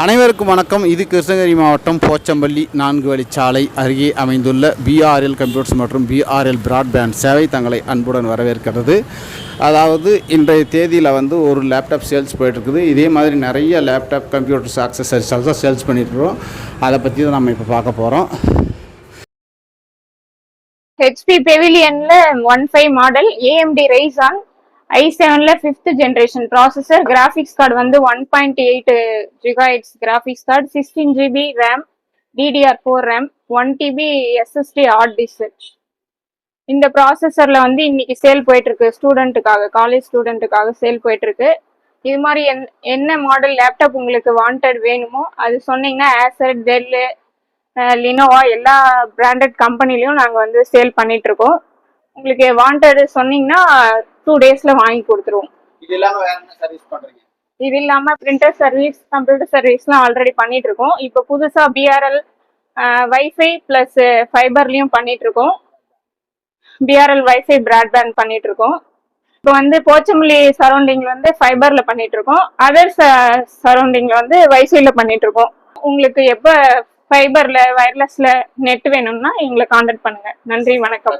அனைவருக்கும் வணக்கம். இது கிருஷ்ணகிரி மாவட்டம் போச்சம்பள்ளி நான்கு வழிச்சாலை அருகே அமைந்துள்ள பிஆர்எல் கம்ப்யூட்டர்ஸ் மற்றும் பிஆர்எல் பிராட்பேண்ட் சேவை தங்களை அன்புடன் வரவேற்கிறது. அதாவது இன்றைய தேதியில் வந்து ஒரு லேப்டாப் சேல்ஸ் போயிட்டுருக்குது. இதே மாதிரி நிறைய லேப்டாப் கம்ப்யூட்டர்ஸ் ஆக்சசரிஸ் தான் சேல்ஸ் பண்ணிட்டுருக்கோம் அதை பற்றி தான் நம்ம இப்போ பார்க்க போகிறோம் HP பெவிலியனில் one five model AMD Ryzen I செவன்ல fifth generation processor graphics card வந்து one point eight gigabytes graphics card sixteen GB RAM DDR four RAM one TB SSD hard disk இந்த ப்ராசஸரில் வந்து இன்னைக்கு சேல் போயிட்டுருக்கு. ஸ்டூடெண்ட்டுக்காக காலேஜ் ஸ்டூடெண்ட்டுக்காக சேல் போயிட்டுருக்கு. இது மாதிரி என் என்ன மாடல் லேப்டாப் உங்களுக்கு வாண்டட் வேணுமோ அது சொன்னீங்கன்னா ஆசர் டெல்லு லினோவா எல்லா பிராண்டட் கம்பெனிலையும் நாங்கள் வந்து சேல் பண்ணிகிட்ருக்கோம் உங்களுக்கு வாண்டட் சொன்னீங்கன்னா டூ டேஸ்ல வாங்கி கொடுத்துருவோம். இது இல்லாம பிரிண்டர் சர்வீஸ் கம்ப்யூட்டர் சர்வீஸ்லாம் ஆல்ரெடி பண்ணிட்டு இருக்கோம் இப்போ புதுசா பிஆர்எல் வைஃபை பிளஸ் ஃபைபர்லயும் பண்ணிட்டு இருக்கோம் பிஆர்எல் வைஃபை பிராட்பேண்ட் பண்ணிட்டு இருக்கோம் இப்போ வந்து போச்சமல்லி சரௌண்டிங்ல வந்து ஃபைபர்ல பண்ணிட்டு இருக்கோம் அதர் சரௌண்டிங்ல வந்து வைஃபைல பண்ணிட்டு இருக்கோம் உங்களுக்கு எப்போ ஃபைபர்ல வயர்லெஸ்ல நெட் வேணும்னா எங்களை காண்டாக்ட் பண்ணுங்க. நன்றி வணக்கம்.